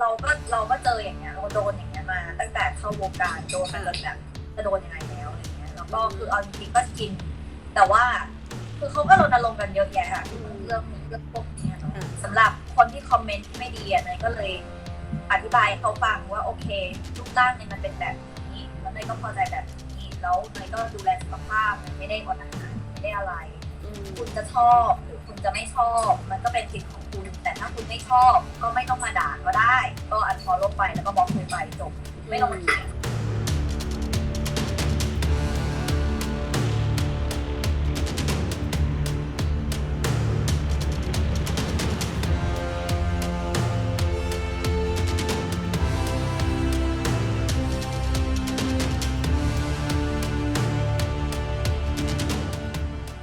เราก็เราก็เจออย่างเงี้ยเราโดนอย่างเงี้ยมา ตั้งแต่เข้าวงการโดนมาจนแบบจะโดนยังไงแล้วอะไรเงี้ยแล้วก็คือเอาจริงๆก็กิน แต่ว่าคือเขาก็รณรงค์กันเยอะแยะอะเรื่องเรื่องพวกเนี้ยเนอะสำหรับคนที่คอมเมนต์ที่ไม่ดีอะเนยก็เลยอธิบายให้เขาฟังว่าโอเครูปร่างเนี่ยมันเป็นแบบนี้แล้วเนยก็พอใจแบบนี้แล้วเนยก็ดูแลสุขภาพเนยไม่ได้อดอาหารไม่ได้อะไร คุณจะชอบหรือ คุณจะไม่ชอบ มันก็เป็นสิทธิ์ของคุณ แต่ถ้าคุณไม่ชอบ ก็ไม่ต้องมาด่าก็ได้ ก็อันฟอลลบไปแล้วก็บล็อกเลยไปจบ ไม่ต้องมาเถียง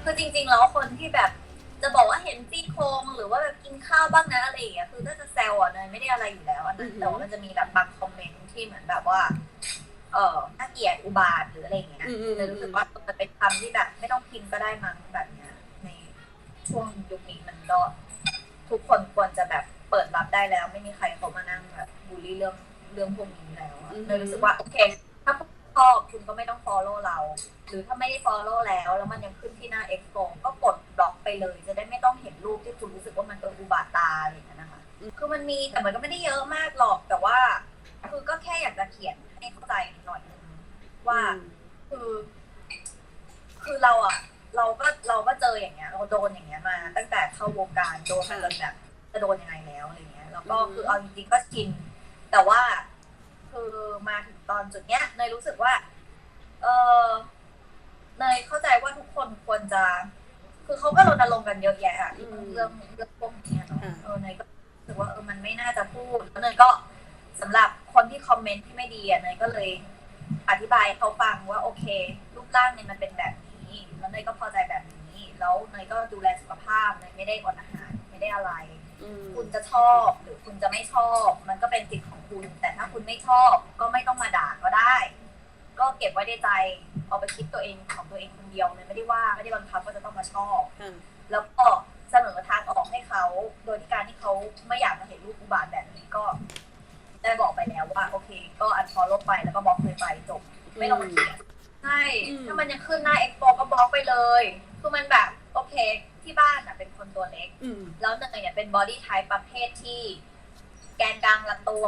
คือจริงๆ แล้วคนที่แบบ จะบอกว่าเห็นซี่โครงหรือว่าแบบกินข้าวบ้างนะอะไรอย่างเงี้ยคือถ้าจะแซวอะเนยไม่ได้อะไรอยู่แล้วอันนั้นแต่ว่ามันจะมีแบบบางคอมเมนต์ที่เหมือนแบบว่า เออน่าเกลียดอุบาทหรืออะไรอย่างเงี้ยอืมอืมเลยรู้สึกว่ามันเป็นคำที่แบบ ไม่ต้องพิมพ์ก็ได้มั้งแบบเนี้ยในช่วงยุคนี้มันก็ทุกคนควรจะแบบเปิดรับได้แล้ว ไม่มีใครเขามานั่งแบบบูลลี่เรื่องเรื่องพวกนี้แล้วอะเลยรู้สึกว่าโอเคถ้าคุณชอบคุณก็ไม่ต้อง follow เรา หรือถ้าไม่ได้ follow แล้ว แล้วมันยังขึ้นที่หน้า expo ก็กดบล็อก ไปเลย จะได้ไม่ต้องเห็นรูปที่คุณรู้สึกว่ามันเอออุบาทตาอะไรอย่างเงี้ยนะคะ คือมันมีแต่มันก็ไม่ได้เยอะมากหรอกแต่ว่า คือก็แค่อยากจะเขียนให้เข้าใจหน่อยนึงว่าคือ คือเราอะเราก็เราก็เจออย่างเงี้ย เราโดนอย่างเงี้ยมา ตั้งแต่เข้าวงการโดนมาจนแบบจะโดนยังไงแล้วอะไรเงี้ยแล้วก็คือเอาจริงๆก็ชิน แต่ว่าคือมาถึงตอนจุดเนี้ยเนยรู้สึกว่า เออเนยเข้าใจว่าทุกคนควรจะ คือเขาก็ รณรงค์กันเยอะแยะอะเรื่องเรื่องเรื่องพวกนี้อะเนาะเออเนยก็รู้สึกว่าเออมันไม่น่าจะพูดแล้วเนยก็สำหรับคนที่คอมเมนต์ที่ไม่ดีอะเนยก็เลยอธิบายให้เขาฟังว่าโอเค รูปร่างเนี่ยมันเป็นแบบนี้แล้วเนยก็พอใจแบบนี้ แล้วเนยก็ดูแลสุขภาพเนยไม่ได้อดอาหารไม่ได้อะไร คุณจะชอบหรือคุณจะไม่ชอบ มันก็เป็นสิทธิ์ของคุณ แต่ถ้าคุณไม่ชอบก็ไม่ต้องมาด่าก็ได้ ก็เก็บไว้ในใจ เอาไปคิดตัวเองของตัวเองคนเดียวเลยไม่ได้ว่าไม่ได้บังคับว่าจะต้องมาชอบแล้วก็เสนอทางออกให้เขา โดยที่การที่เขาไม่อยากมาเห็นรูปอุบาทแบบนี้ก็ ได้บอกไปแล้วว่า โอเค ก็อันฟอลลบไปแล้วก็บล็อกเลยไปจบไม่ต้องมาเถียงใช่อืมถ้ามันยังขึ้นหน้าเอ็กโปก็บล็อกไปเลยคือมันแบบโอเคที่บ้านอะเป็นคนตัวเล็กอืมแล้วเนยเนี่ยเป็นบอดี้ไทป์ประเภทที่ แกนกลางลำตัว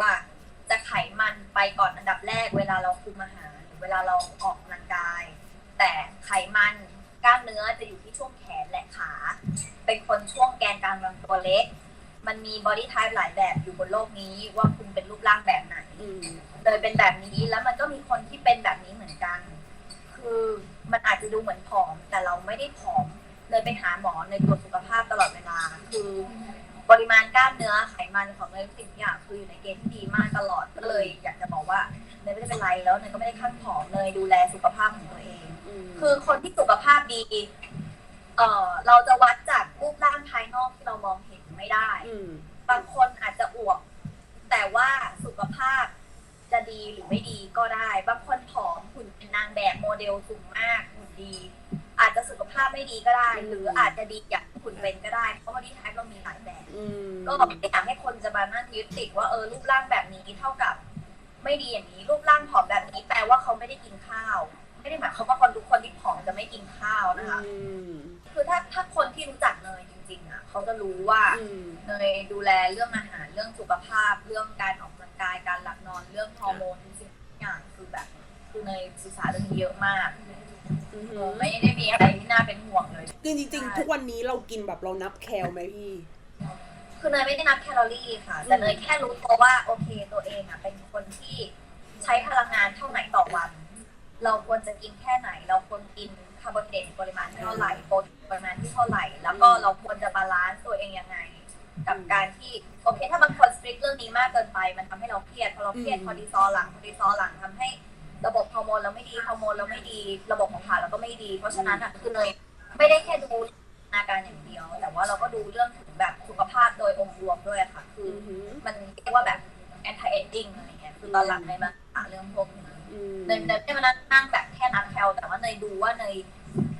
จะไขมันไปก่อนอันดับแรกเวลาเราคุมอาหารหรือ เวลาเราออกกำลังกาย แต่ไขมันกล้ามเนื้อจะอยู่ที่ช่วงแขนและขา เป็นคนช่วงแกนกลางลำตัวเล็ก มันมีบอดี้ไทป์หลายแบบอยู่บนโลกนี้ว่าคุณเป็นรูปร่างแบบไหนอืมเลยเป็นแบบนี้แล้วมันก็มีคนที่เป็นแบบนี้เหมือนกัน คือมันอาจจะดูเหมือนผอม แต่เราไม่ได้ผอมเลยไปหาหมอในตรวจสุขภาพตลอดเวลา คือปริมาณกล้ามเนื้อไขมันของเนยทุกสิ่งอย่างคืออยู่ในเกณฑ์ที่ดีมากตลอดก็เลย อยากจะบอกว่า นยไม่ได้เป็นไรแล้วเนยก็ไม่ได้ขั้นผอมเลยดูแลสุขภาพของตัวเอง คือคนที่สุขภาพดี เอ่อเราจะวัดจากรูปร่างภายนอกที่เรามองเห็นไม่ได้อืมบางคนอาจจะอวบแต่ว่าสุขภาพจะดีหรือไม่ดีก็ได้ บางคนผอมหุ่นเป็นนางแบบโมเดลสูงมากหุ่นดี อาจจะสุขภาพไม่ดีก็ได้ หรืออาจจะดีอย่างที่หุ่นเป็นก็ได้ เพราะว่าที่ไทป์เรามีหลายแบบอืมก็ไม่อยากให้คนจะมานั่งยึดติดว่าเออรูปร่างแบบนี้เท่ากับ ไม่ดีอย่างนี้รูปร่างผอมแบบนี้แปลว่าเขาไม่ได้กินข้าว ไม่ได้หมายความว่าคนทุกคนที่ผอมจะไม่กินข้าวนะคะอืมคือถ้าถ้าคนที่รู้จักเนยจริงๆอะเขาจะรู้ว่าอืมเนยดูแลเรื่องอาหารเรื่องสุขภาพ เรื่องการออกกำลังกายการหลับนอนเรื่องฮอร์โมนทุกสิ่งทุกอย่างคือแบบ คือเนยศึกษาเรื่องนี้เยอะมากอืมไม่ได้มีอะไรที่น่าเป็นห่วงเลยจริงจริงๆทุกวันนี้เรากินแบบเรานับแคลไหมพี่ คือเนยไม่ได้นับแคลอรี่ค่ะ แต่เนยแค่รู้ตัวว่าโอเคตัวเองอะเป็นคนที่ใช้พลังงานเท่าไหร่ต่อวัน เราควรจะกินแค่ไหน เราควรกินคาร์โบไฮเดรตปริมาณที่เท่าไหร่โปรตีนปริมาณที่เท่าไหร่ แล้วก็เราควรจะบาลานซ์ตัวเองยังไง กับการที่โอเคถ้าบางคนสตริกเรื่องนี้มากเกินไป มันทำให้เราเครียดพอเราเครียดอืมคอร์ติซอลหลังคอร์ติซอลหลังทำให้ระบบฮอร์โมนเราไม่ดีฮอร์โมนเราไม่ดี ระบบของขาเราก็ไม่ดี เพราะฉะนั้นอะคือเนยไม่ได้แค่ดู อาการอย่างเดียว แต่ว่าเราก็ดูเรื่องถึงแบบสุขภาพโดยองค์รวมด้วยค่ะ คืออืมมันเรียกว่าแบบ anti aging อะไรเงี้ยคือตอนหลังเนยมาหาเรื่องพวกนี้อืมเนยเนยไม่ได้มานั่งแบบแค่นับแคลแต่ว่าเนยดูว่าเนย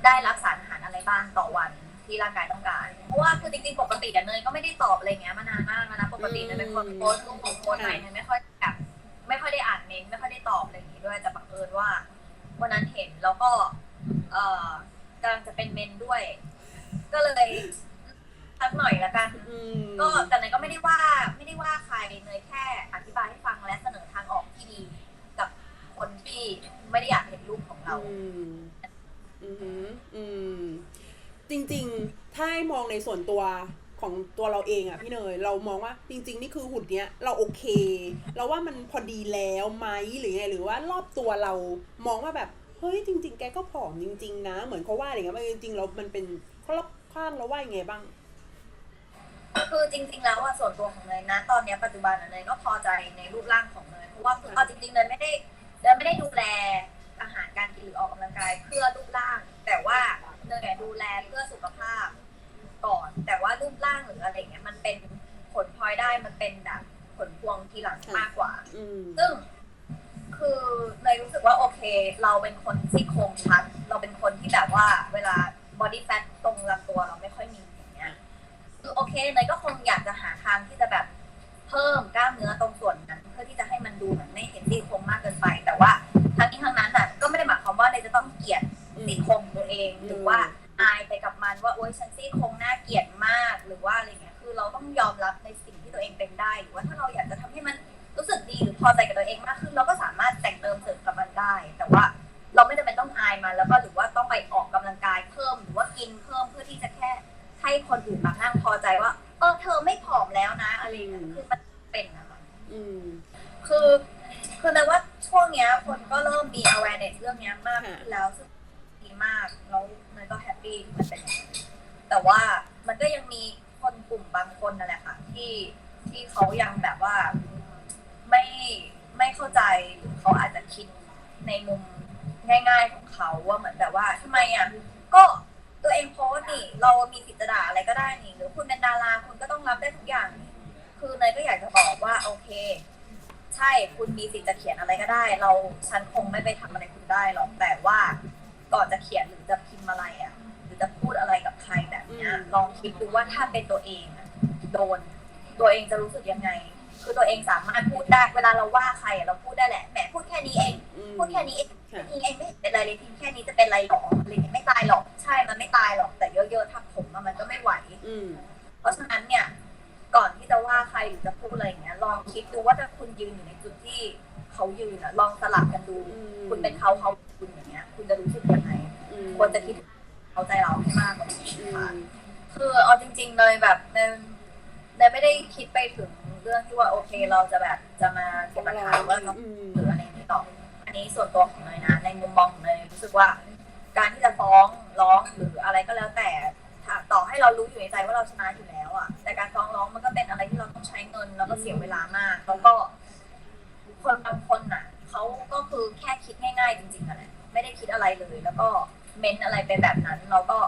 ได้รับสารอาหารอะไรบ้างต่อวันที่ร่างกายต้องการ เพราะว่าคือจริงๆปกติอะเนยก็ไม่ได้ตอบอะไรเงี้ยมานานมากแล้วนะปกติเนยเป็นคนโพสต์รูปโพสต์อะไรเนยไม่ค่อยแบบไม่ค่อยได้อ่านเมนต์ไม่ค่อยได้ตอบอะไรอย่างงี้ด้วยแต่บังเอิญว่าวันนั้นเห็นแล้วก็ เอ่อกำลังจะเป็นเมนด้วย ก็เลยสักหน่อยละกันอืมก็แต่เนยก็ไม่ได้ว่าไม่ได้ว่าใครเนยแค่อธิบายให้ฟังและเสนอทางออกที่ดี กับคนที่ไม่ได้อยากเห็นรูปของเรา อืมอืมอืมจริงๆ ถ้าให้มองในส่วนตัวของตัวเราเองอะพี่เนยเรามองว่าจริง ๆ นี่คือหุ่นเนี้ยเราโอเค เราว่ามันพอดีแล้วไหมหรือไงหรือว่ารอบตัวเรามองว่าแบบเฮ้ยจริง ๆ แกก็ผอมจริง ๆ นะ เหมือนเขาว่าอะไรเงี้ยมันจริงๆเรามันเป็นเขารอ บข้างเราว่ายังไงบ้าง คือจริง ๆ แล้วอะส่วนตัวของเนยนะ ตอนเนี้ยปัจจุบันอะเนยก็พอใจในรูปร่างของเนยเพราะว่าคือเอาจริงๆเนยไม่ได้เนยไม่ได้ดูแลอาหารการกินหรือออกกำลังกายเพื่อรูปร่าง แต่ว่าเนยดูแลเพื่อสุขภาพก่อน แต่ว่ารูปร่างหรืออะไรเงี้ยมันเป็นผลพลอยได้มันเป็นแบบผลพวงทีหลังมากกว่าอืมซึ่งคือเนยรู้สึกว่าโอเค เราเป็นคนที่โครงชัด เราเป็นคนที่แบบว่าเวลา บอดี้แฟทตรงลำตัวเราไม่ค่อยมีอย่างเงี้ยคือโอเคเนยก็คงอยากจะหาทางที่จะแบบเพิ่มกล้ามเนื้อตรงส่วนนั้น เพื่อที่จะให้ กินเพิ่มเพื่อที่จะแค่ให้คนอื่นมานั่งพอใจว่า เออเธอไม่ผอมแล้วนะ อะไรอย่างเงี้ยคือมันเป็นนะคะอืมคือ คือในว่าช่วงเนี้ย คนก็เริ่มมี awareness เรื่องเนี้ยมากขึ้นแล้วซึ่งดีมากแล้วมันก็แฮปปี้ที่มันเป็นอย่างนั้นแต่ว่ามันก็ยังมีคนกลุ่มบางคนนั่นแหละค่ะที่ที่เขายังแบบว่าไม่ไม่เข้าใจเขาอาจจะคิดในมุมง่าย ๆของเขาว่าเหมือนแบบว่าทำไมอะก็ตัวเองโพสต์ นี่ เรามีสิทธิ์จะด่าอะไรก็ได้นี่ หรือคุณเป็นดาราคุณก็ต้องรับได้ทุกอย่างนี่คือเนยก็อยากจะบอกว่าโอเค ใช่คุณมีสิทธิ์จะเขียนอะไรก็ได้ เราฉันคงไม่ไปทำอะไรคุณได้หรอกแต่ว่าก่อนจะเขียนหรือจะพิมพ์อะไรอะ หรือจะพูดอะไรกับใครแบบเนี้ยอืมลองคิดดูว่าถ้าเป็นตัวเองอะโดน ตัวเองจะรู้สึกยังไง คือตัวเองสามารถพูดได้เวลาเราว่าใครอะเราพูดได้แหละแหมพูดแค่นี้เองอืมพูดแค่นี้เองค่ะนี่เองไม่เห็นเป็นไรเลยพิมพ์แค่นี้จะเป็นไรหรออะไร อย่างเงี้ยไม่ตายหรอกใช่มันไม่ตายหรอก แต่เยอะๆทับผมอะมันก็ไม่ไหวอืมเพราะฉะนั้นเนี่ย ก่อนที่จะว่าใครหรือจะพูดอะไรอย่างเงี้ย ลองคิดดูว่าถ้าคุณยืนอยู่ในจุดที่เขายืนอะลองสลับกันดูอืมคุณเป็นเขาเขาเป็นคุณอย่างเงี้ย คุณจะรู้สึกยังไงอืมควรจะคิดเขาใจเราให้มากกว่านี้อืค่ะมคือเอาจริง ๆ เลยแบบเนยเนยไม่ได้คิดไปถึงเรื่องที่ว่าโอเค เราจะแบบจะมาเก็บปัญหาว่าเราอืมหรืออะไรนี้ต่ออันนี้ส่วนตัวของเนยนะในมุมมองของเนยรู้สึกว่า การที่จะฟ้องร้องหรืออะไรก็แล้วแต่ต่อให้เรารู้อยู่ในใจว่าเราชนะอยู่แล้วอะแต่การฟ้องร้องมันก็เป็นอะไรที่เราต้องใช้เงินแล้วก็เสียเวลามาก แล้วก็ คนบางคนน่ะเขาก็คือแค่คิดง่าย ๆ จริงๆอะแหละไม่ได้คิดอะไรเลย แล้วก็เม้นอะไรไปแบบนั้น เราก็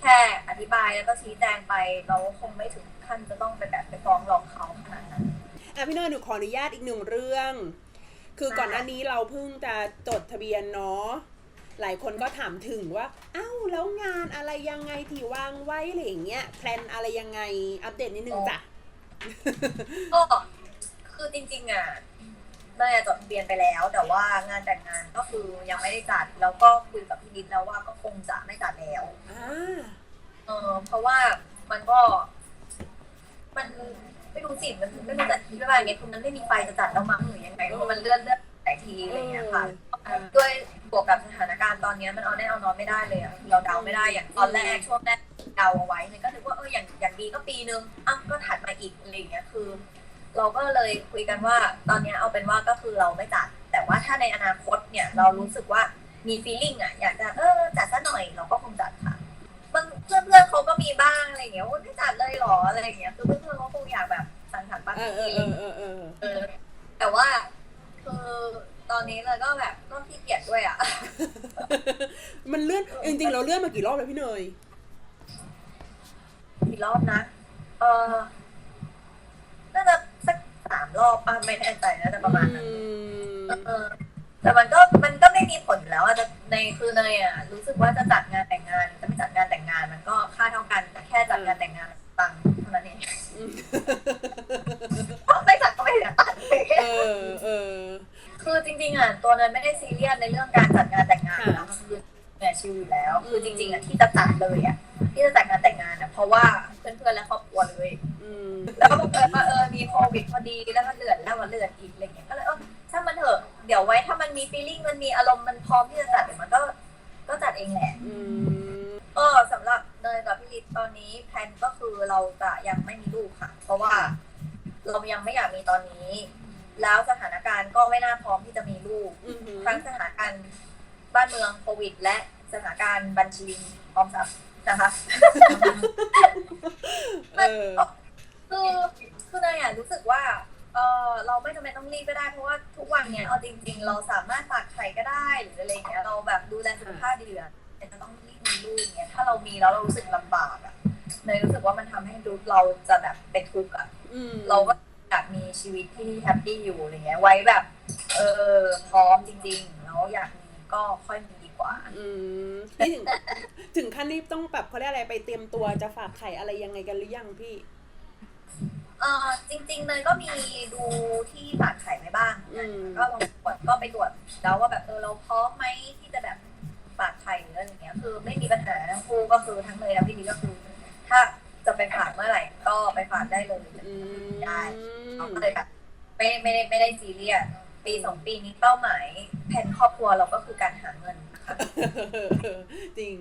แค่อธิบายแล้วก็ชี้แจงไปเราคงไม่ถึงขั้นจะต้องไปแบบไปฟ้องร้องเขาขนาดนั้นอะพี่เนยหนูขออนุญาตอีกหนึ่งเรื่อง คือก่อนหน้านี้เราเพิ่งจะจดทะเบียนเนาะ หลายคนก็ถามถึงว่าเอ้าแล้วงานอะไรยังไงที่วางไว้อะไรอย่างเงี้ยแพลนอะไรยังไงอัปเดตนิดนึงจ้ะก็คือจริงๆอะเนยอะจดทะเบียนไปแล้ว แต่ว่างานแต่งงานก็คือยังไม่ได้จัด แล้วก็คุยกับพี่นิดแล้วว่าก็คงจะไม่จัดแล้วอ่าเออเพราะว่ามันก็ มันไม่รู้สิมันไม่รู้จะคิดว่าไงคือมันไม่มีไฟจะจัดแล้วมั้งหรือยังไงก็มันเลื่อนเลื่อนหลายทีอะไรอย่างเงี้ยค่ะด้วยบ วกกับสถานการณ์ตอนเนี้ยมันเอาแน่เอานอนไม่ได้เลยอะเราเดาไม่ได้อย่างตอนแรกช่วงแรกเดาเอาไว้เนี่ยก็นึกว่าเอออย่างอย่างดีก็ปีนึงอ้าวก็ถัดมาอีกอะไรอย่างเงี้ยคือ เราก็เลยคุยกันว่าตอนเนี้ยเอาเป็นว่าก็คือเราไม่จัด แต่ว่าถ้าในอนาคตเนี่ยเรารู้สึกว่ามีฟีลลิ่งอะอยากจะเออจัดซะหน่อยเราก็คงจัดค่ะบางเพื่อนเพื่อนๆเขาก็มีบ้างอะไรอย่างเงี้ยว่าไม่จัดเลยเหรออะไรอย่างเงี้ยคือเพื่อนเพื่อนๆเขาคงอยากแบบสังสรรค์ปาร์เอตี้อเออเออเออเออเออแต่ว่าคือ ตอนนี้เลยก็แบบก็ขี้เกียจด้วยอะ มันเลื่อนจริงๆเราเลื่อนมากี่รอบแล้วพี่เนยกี่รอบนะ เออน่าจะสักสามรอบป่ะไม่แน่ใจนะแต่ประมาณนั้นอืมเออแต่มันก็มันก็ไม่มีผลอยู่แล้วอะจะในคือเนยอะรู้สึกว่าจะจัดงานแต่งงานหรือจะไม่จัดงานแต่งงาน มันก็ค่าเท่ากันจัดงานแต่งงานตังค์เท่านั้นเอง อืม ไม่จัดก็ไม่เสียตังค์ เออเออ คือ จริงๆอะตัวเนยไม่ได้ซีเรียสในเรื่องการจัดงานแต่งงานค่ะนะมันคือเนี่ยชิวอยู่แล้วคือมจริงๆอะที่จะจัดเลยอะที่จะจัดงานแต่งงานอะเพราะว่าเพื่อนๆและครอบครัวเลยอืมแล้วก็บังเอิญว่าเออมีโควิดพอดีแล้วมันเลื่อนแล้วมันเลื่อนอีกอะไรเงี้ยก็เลยเออถ้ามันเถอะเดี๋ยวไว้ถ้ามันมีฟีลลิ่งมันมีอารมณ์มันพร้อมที่จะจัดเดี๋ยวมันก็ก็จัดเองแหละอืมก็สำหรับเนยกับพี่ลิศตอนนี้แพลนก็คือเราจะยังไม่มีลูกค่ะ เพราะว่าเรายังไม่อยากมีตอนนี้ แล้วสถานการณ์ก็ไม่น่าพร้อมที่จะมีลูก อืมทั้งสถานการณ์บ้านเมืองโควิด และสถานการณ์บัญชีออมทรัพย์นะคะ เออ คือคือเนยอะรู้สึกว่าเออเราไม่จำเป็นต้องรีบก็ได้ เพราะว่าทุกวันเนี่ยเอาจริง ๆ เราสามารถฝากไข่ก็ได้หรืออะไรเงี้ยเราแบบดูแลสุขภาพดีอะแต่จะต้องรีบมีลูกเงี้ยถ้าเรามีแล้วเรารู้สึกลำบากอะเนยรู้สึกว่ามันทำให้ดูเราจะแบบเป็นทุกข์อะ อืมเราก็ อยากมีชีวิตที่แฮปปี้อยู่อะไรเงี้ย ไว้แบบ เออพร้อมจริงๆแล้วอยากมีก็ค่อยมีดีกว่า อืมนี่ถึงถึงขั้นนี้ต้องแบบเขาเรียกอะไรไปเตรียมตัวจะฝากไข่อะไรยังไงกันหรือยังพี่เออจริงๆเลยก็มีดูที่ฝากไข่ไว้บ้างอืมก็ลองตรวจก็ไปตรวจแล้วว่าแบบเออเราพร้อมไหมที่จะแบบฝากไข่หรืออะไรเงี้ย คือไม่มีปัญหาทั้งคู่ก็คือทั้งเลยและพี่ดีก็คือ ถ้าจะไปฝากเมื่อไหร่ ก็ไปฝากได้เลยอืมได้เราก็เลยแบบไม่ไม่ได้ไม่ได้ซีเรียสปีสองปีนี้เป้าหมายแผนครอบครัวเราก็คือการหาเงินนะคะจริง